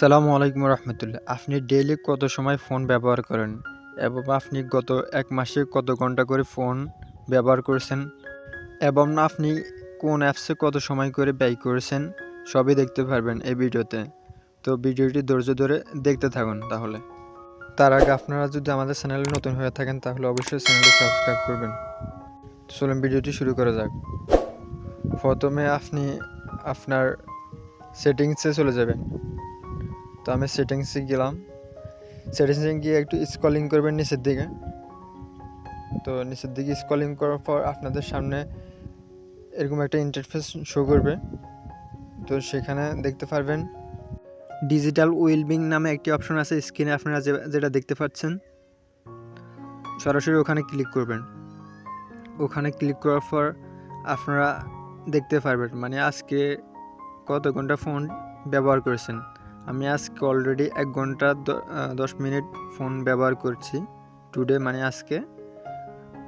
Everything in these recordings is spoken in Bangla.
সালামু আলাইকুম রহমতুল্লাহ। আপনি ডেইলি কত সময় ফোন ব্যবহার করেন? এবং আপনি গত এক মাসে কত ঘণ্টা করে ফোন ব্যবহার করেছেন? এবং আপনি কোন অ্যাপসে কত সময় করে ব্যয় করেছেন? সবই দেখতে পারবেন এই ভিডিওতে। তো ভিডিওটি ধৈর্য ধরে দেখতে থাকুন তাহলে। তার আগে আপনারা যদি আমাদের চ্যানেলে নতুন হয়ে থাকেন, তাহলে অবশ্যই চ্যানেলটি সাবস্ক্রাইব করবেন। চলুন ভিডিওটি শুরু করা যাক। প্রথমে আপনি আপনার সেটিংসে চলে যাবেন। তো আমি সেটিংসে গেলাম। সেটিংসে গিয়ে একটু স্কলিং করবেন নিচের দিকে। তো নিচের দিকে স্ক্রলিং করার পর আপনাদের সামনে এরকম একটা ইন্টারফেস শো করবে। তো সেখানে দেখতে পারবেন ডিজিটাল উইলবিং নামে একটি অপশন আছে স্ক্রিনে আপনারা যেটা দেখতে পাচ্ছেন। সরাসরি ওখানে ক্লিক করবেন। ওখানে ক্লিক করার পর আপনারা দেখতে পারবেন মানে আজকে কত ঘণ্টা ফোন ব্যবহার করেছেন। আমি আজকে অলরেডি এক ঘণ্টা দশ মিনিট ফোন ব্যবহার করছি টুডে মানে আজকে।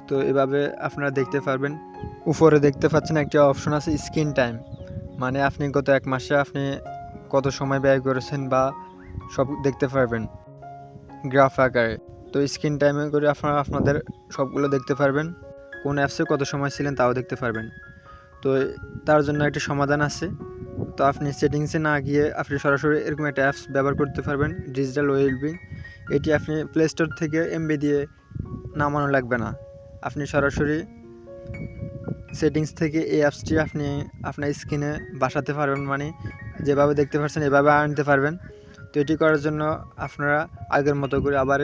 তো এভাবে আপনারা দেখতে পারবেন, উপরে দেখতে পাচ্ছেন একটা অপশন আছে স্ক্রিন টাইম মানে আপনি গত এক মাসে আপনি কত সময় ব্যয় করেছেন বা সব দেখতে পারবেন গ্রাফ আকারে। তো স্ক্রিন টাইমে করে আপনারা আপনাদের সবগুলো দেখতে পারবেন, কোন অ্যাপসে কত সময় ছিলেন তাও দেখতে পারবেন। তো তার জন্য একটা সমাধান আছে তো আপনি সেটিংসে না গিয়ে আপনি সরাসরি এরকম একটা অ্যাপস ব্যবহার করতে পারবেন ডিজিটাল ওয়েলবিং এটি আপনি প্লে স্টোর থেকে এমবি দিয়ে নামানো লাগবে না। আপনি সরাসরি সেটিংস থেকে এই অ্যাপসটি আপনি আপনার স্ক্রিনে বাসাতে পারবেন মানে যেভাবে দেখতে পাচ্ছেন এভাবে আনতে পারবেন। তো এটি করার জন্য আপনারা আগের মতো করে আবার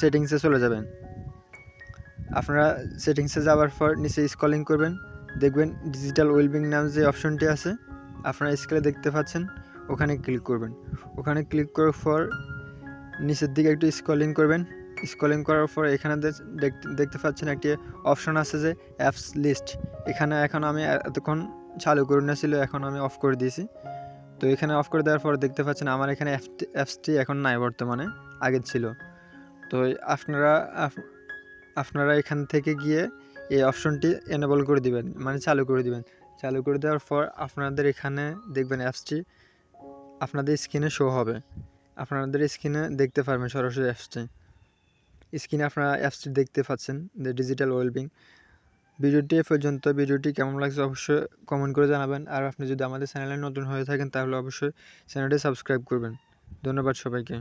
সেটিংসে চলে যাবেন। আপনারা সেটিংসে যাওয়ার পর নিচে স্কলিং করবেন, দেখবেন ডিজিটাল ওয়েলবিং নাম যে অপশনটি আছে আপনারা স্ক্রিনে দেখতে পাচ্ছেন, ওখানে ক্লিক করবেন। ওখানে ক্লিক করার পর নিচের দিকে একটু স্ক্রলিং করবেন। স্ক্রলিং করার পর এখানে দেখতে- পাচ্ছেন একটি অপশন আছে যে অ্যাপস লিস্ট এখানে এখন আমি এতক্ষণ চালু করে নিয়েছিল, এখন আমি অফ করে দিয়েছি। তো এখানে অফ করে দেওয়ার পর দেখতে পাচ্ছেন আমার এখানে অ্যাপসটি এখন নাই বর্তমানে, আগে ছিল। তো আপনারা আপনারা এখান থেকে গিয়ে এই অপশনটি এনেবল করে দিবেন মানে চালু করে দিবেন। চালু করে দেওয়ার পর আপনাদের এখানে দেখবেন অ্যাপসটি আপনাদের স্ক্রিনে শো হবে। আপনাদের স্ক্রিনে দেখতে পারবেন সরাসরি অ্যাপসটি স্ক্রিনে আপনারা অ্যাপসটি দেখতে পাচ্ছেন যে ডিজিটাল ওয়েলবিং ভিডিওটি এ পর্যন্ত, ভিডিওটি কেমন লাগছে অবশ্যই কমেন্ট করে জানাবেন। আর আপনি যদি আমাদের চ্যানেলে নতুন হয়ে থাকেন, তাহলে অবশ্যই চ্যানেলটি সাবস্ক্রাইব করবেন। ধন্যবাদ সবাইকে।